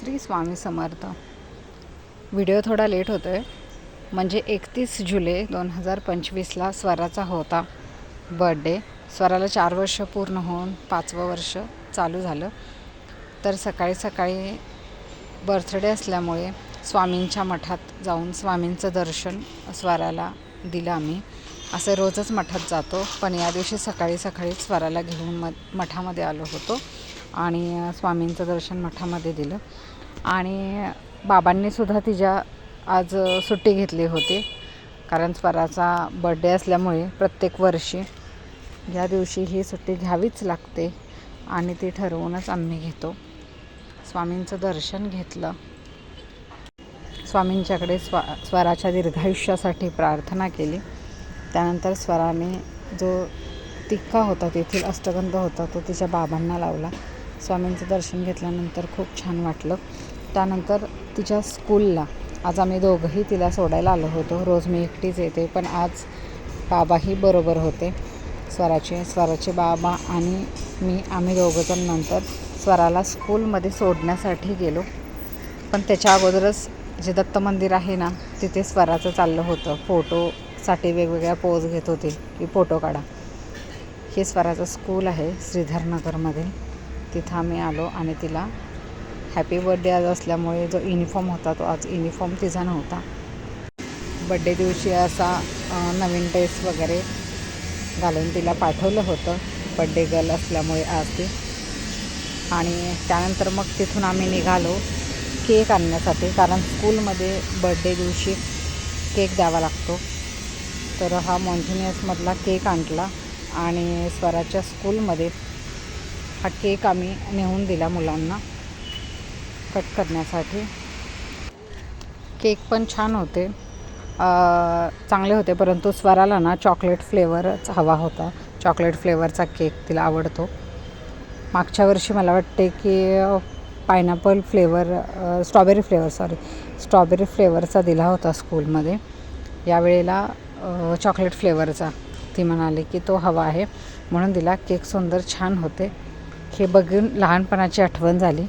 Shri Swami Samarth. Video थोडा late होतो आहे म्हणजे एकतीस जुलै दोन हजार पंचवीसला स्वराचा होता बर्थडे. स्वराला चार वर्ष पूर्ण होऊन पाचवं वर्ष चालू झालं. तर सकाळी सकाळी बर्थडे असल्यामुळे स्वामींच्या मठात जाऊन स्वामींचं दर्शन स्वराला दिलं आम्ही. असं रोजच मठात जातो. पण या दिवशी सकाळी सकाळी स्वराला घेऊन म मठामध्ये आलो होतो आणि स्वामींचं दर्शन मठामध्ये दिलं. आणि बाबांनी सुद्धा तिच्या आज सुट्टी घेतली होती. कारण स्वराचा बड्डे असल्यामुळे प्रत्येक वर्षी या दिवशी ही सुट्टी घ्यावीच लागते आणि ती ठरवूनच आम्ही घेतो. स्वामींचं दर्शन घेतलं. स्वामींच्याकडे स्वा स्वराच्या दीर्घायुष्यासाठी प्रार्थना केली. त्यानंतर स्वराने जो तिक्का होता तेथील अष्टगंध होता तो तिच्या बाबांना लावला. स्वामींचं दर्शन घेतल्यानंतर खूप छान वाटलं. त्यानंतर तिच्या स्कूलला आज आम्ही दोघंही तिला सोडायला आलो होतो. रोज मी एकटीच येते पण आज बाबाही बरोबर होते. स्वराचे स्वराचे बाबा आणि मी आम्ही दोघंजण नंतर स्वराला स्कूलमध्ये सोडण्यासाठी गेलो. पण त्याच्या अगोदरच जे दत्त मंदिर आहे ना तिथे स्वराचं चाललं होतं. फोटोसाठी वेगवेगळ्या पोज घेत होते की फोटो काढा. हे स्वराचं स्कूल आहे श्रीधरनगरमध्ये. तिथं आम्ही आलो आणि तिला हॅपी बर्थडे आज असल्यामुळे जो युनिफॉर्म होता तो आज युनिफॉर्म तिचा नव्हता. बड्डे दिवशी असा नवीन ड्रेस वगैरे घालून तिला पाठवलं होतं. बड्डे गर्ल असल्यामुळे आज ती. आणि त्यानंतर मग तिथून आम्ही निघालो केक आणण्यासाठी कारण स्कूलमध्ये बड्डे दिवशी केक द्यावा लागतो. तर हा मॉन्झिनियसमधला केक आणला आणि स्वराच्या स्कूलमध्ये हा केक आम्ही नेऊन दिला मुलांना कट करण्यासाठी. केक पण छान होते. चांगले होते परंतु स्वराला ना चॉकलेट फ्लेवरच हवा होता. चॉकलेट फ्लेवरचा केक तिला आवडतो. मागच्या वर्षी मला वाटते की pineapple flavour strawberry flavour sorry strawberry फ्लेवरचा दिला होता स्कूलमध्ये यावेळेला चॉकलेट फ्लेवरचा ती म्हणाली की तो हवा आहे. म्हणून दिला. केक सुंदर छान होते. हे बघून लहानपणाची आठवण झाली.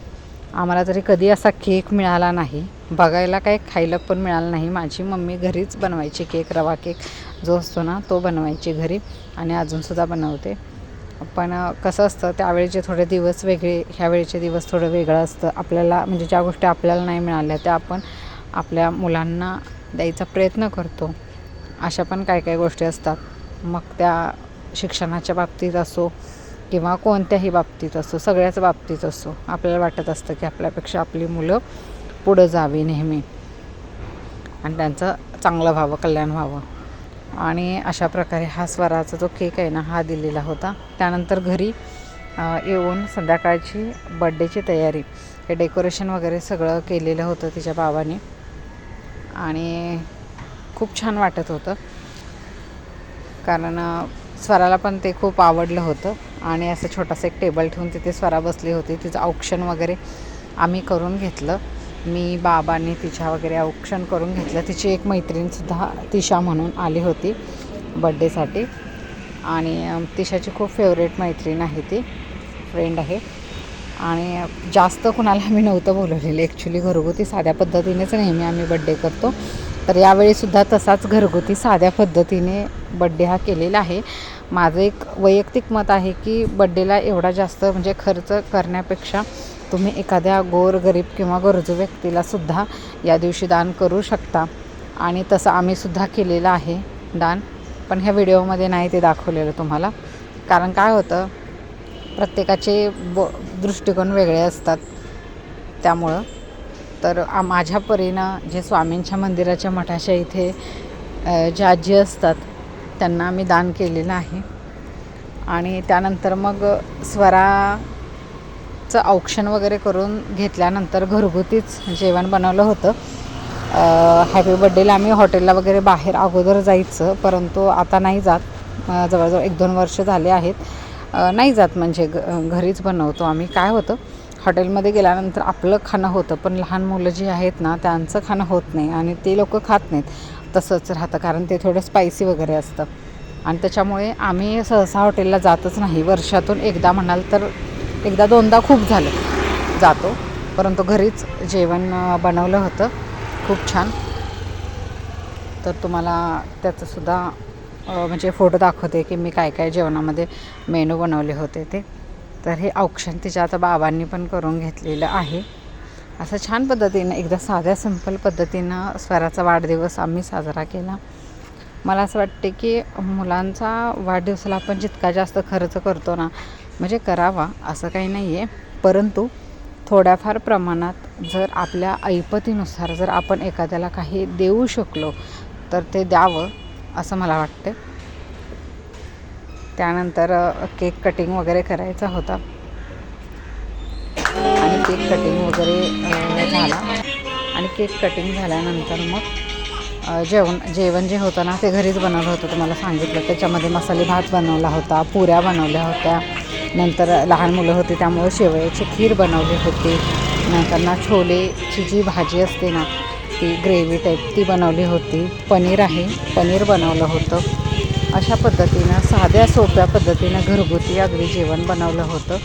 आम्हाला तरी कधी असा केक मिळाला नाही. बघायला काही खायला पण मिळालं नाही. माझी मम्मी घरीच बनवायची केक रवा केक जो असतो ना तो बनवायची घरी आणि अजूनसुद्धा बनवते. पण कसं असतं त्यावेळेचे थोडे दिवस वेगळे ह्यावेळेचे दिवस थोडं वेगळं असतं. आपल्याला म्हणजे ज्या गोष्टी आपल्याला नाही मिळाल्या त्या आपण आपल्या मुलांना द्यायचा प्रयत्न करतो. अशा पण काय काय गोष्टी असतात. मग त्या शिक्षणाच्या बाबतीत असो किंवा कोणत्याही बाबतीत असो सगळ्याच बाबतीत असो आपल्याला वाटत असतं की आपल्यापेक्षा आपली मुलं पुढं जावी नेहमी. आणि त्यांचं चांगलं व्हावं कल्याण व्हावं. आणि अशा प्रकारे हा स्वराचा जो केक आहे ना हा दिलेला होता. त्यानंतर घरी येऊन संध्याकाळची बड्डेची तयारी. हे डेकोरेशन वगैरे सगळं केलेलं होतं तिच्या बाबाने. आणि खूप छान वाटत होतं. कारण स्वराला पण ते खूप आवडलं होतं. आणि असं छोटासा एक टेबल ठेवून तिथे स्वरा बसली होती. तिचं औक्षण वगैरे आम्ही करून घेतलं. मी बाबांनी तिच्या वगैरे औक्षण करून घेतलं. तिची एक मैत्रीणसुद्धा तिशा म्हणून आली होती बड्डेसाठी आणि तिशाची खूप फेवरेट मैत्रीण आहे ती. फ्रेंड आहे. आणि जास्त कुणाला आम्ही नव्हतं बोलवलेलं. ॲक्च्युली घरगुती साध्या पद्धतीनेच नेहमी आम्ही बड्डे करतो. तर यावेळीसुद्धा तसाच घरगुती साध्या पद्धतीने बड्डे हा केलेला आहे. माझं एक वैयक्तिक मत आहे की बड्डेला एवढा जास्त म्हणजे खर्च करण्यापेक्षा तुम्ही एखाद्या गोर गरीब किंवा गरजू व्यक्तीला सुद्धा या दिवशी दान करू शकता. आणि तसं आम्हीसुद्धा केलेलं आहे दान. पण ह्या व्हिडिओमध्ये नाही ते दाखवलेलं तुम्हाला. कारण काय होतं प्रत्येकाचे ब दृष्टिकोन वेगळे असतात. त्यामुळं तर माझ्या परीनं जे स्वामींच्या मंदिराच्या मठाच्या इथे अ, ज्या आजी असतात त्यांना आम्ही दान केलेलं आहे. आणि त्यानंतर मग स्वराचं औक्षण वगैरे करून घेतल्यानंतर घरगुतीच जेवण बनवलं होतं. हॅपी बड्डेला आम्ही हॉटेलला वगैरे बाहेर अगोदर जायचं परंतु आता नाही जात. जवळजवळ एक दोन वर्ष झाले आहेत. नाही जात म्हणजे घरीच बनवतो आम्ही. काय होतं? हॉटेलमध्ये गेल्यानंतर आपलं खाणं होतं पण लहान मुलं जी आहेत ना त्यांचं खाणं होत नाही आणि ते लोक खात नाहीत. तसंच राहतं कारण ते थोडं स्पायसी वगैरे असतं. आणि त्याच्यामुळे आम्ही सहसा हॉटेलला जातच नाही. वर्षातून एकदा म्हणाल तर एकदा दोनदा खूप झालं. जातो परंतु घरीच जेवण बनवलं होतं. खूप छान. तर तुम्हाला त्याचंसुद्धा म्हणजे फोटो दाखवते की मी काय काय जेवणामध्ये मेनू बनवले होते ते. तर हे औक्षण तिच्या आता बाबांनी पण करून घेतलेलं आहे. असं छान पद्धतीनं एकदा साध्या सिंपल पद्धतीनं स्वराचा वाढदिवस आम्ही साजरा केला. मला असं वाटते की मुलांचा वाढदिवसाला आपण जितका जास्त खर्च करतो ना म्हणजे करावा असं काही नाही आहे परंतु थोड्याफार प्रमाणात जर आपल्या ऐपतीनुसार जर आपण एखाद्याला काही देऊ शकलो तर ते द्यावं असं मला वाटते त्यानंतर केक कटिंग वगैरे करायचा होता. आणि केक कटिंग वगैरे झाला. आणि केक कटिंग झाल्यानंतर मग जेवण जेवण जे होतं ना ते घरीच बनवलं होतं. तुम्हाला सांगितलं त्याच्यामध्ये मसाले भात बनवला होता पुऱ्या बनवल्या होत्या. नंतर लहान मुलं होती त्यामुळे शेवयाची खीर बनवली होती. नंतर ना छोलेची जी भाजी असते ना ती ग्रेव्ही टाईप ती बनवली होती. पनीर आहे पनीर बनवलं होतं. अशा पद्धतीनं साध्या सोप्या पद्धतीनं घरगुती अगदी जेवण बनवलं होतं.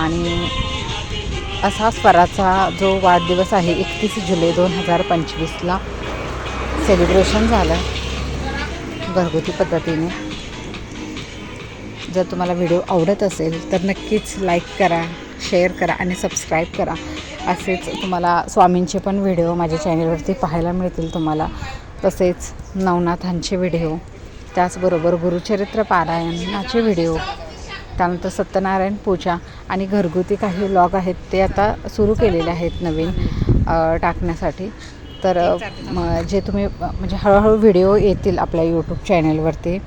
आणि असा स्वराचा जो वाढदिवस आहे एकतीस जुलै दोन हजार पंचवीसला सेलिब्रेशन झालं घरगुती पद्धतीने. जर तुम्हाला व्हिडिओ आवडत असेल तर नक्कीच लाईक करा शेअर करा आणि सबस्क्राईब करा. असेच तुम्हाला स्वामींचे पण व्हिडिओ माझ्या चॅनलवरती पाहायला मिळतील तुम्हाला. तसेच नवनाथांचे व्हिडिओ. त्याचबरोबर गुरुचरित्र पारायणाचे व्हिडिओ त्यानंतर सत्यनारायण पूजा आणि घरगुती काही लॉग आहेत ते आता सुरू केलेले आहेत नवीन टाकण्यासाठी. तर जे तुम्ही म्हणजे हळूहळू व्हिडिओ येतील आपल्या यूट्यूब चॅनलवरती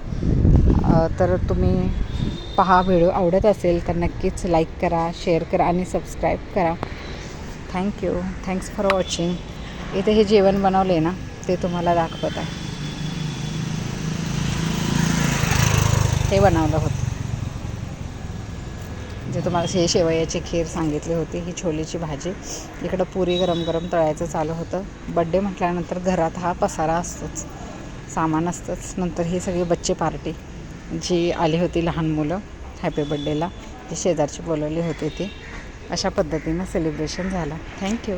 तर तुम्ही पहा व्हिडिओ आवडत असेल तर नक्कीच लाईक करा शेअर करा आणि सबस्क्राईब करा. थँक्यू थँक्स फॉर वॉचिंग इथे हे जेवण बनवले ना ते तुम्हाला दाखवत आहे. हे बनवलं होतं. जे तुम्हाला हे शेवयाची खीर सांगितली होती ही छोलीची भाजी. इकडं पुरी गरम गरम तळायचं चालू होतं. बड्डे म्हटल्यानंतर घरात हा पसारा असतोच. सामान असतंच. नंतर ही सगळी बच्चे पार्टी. जी आली होती लहान मुलं हॅपी बड्डेला जी शेजारची बोलवली होती ती. अशा पद्धतीनं सेलिब्रेशन झालं. थँक्यू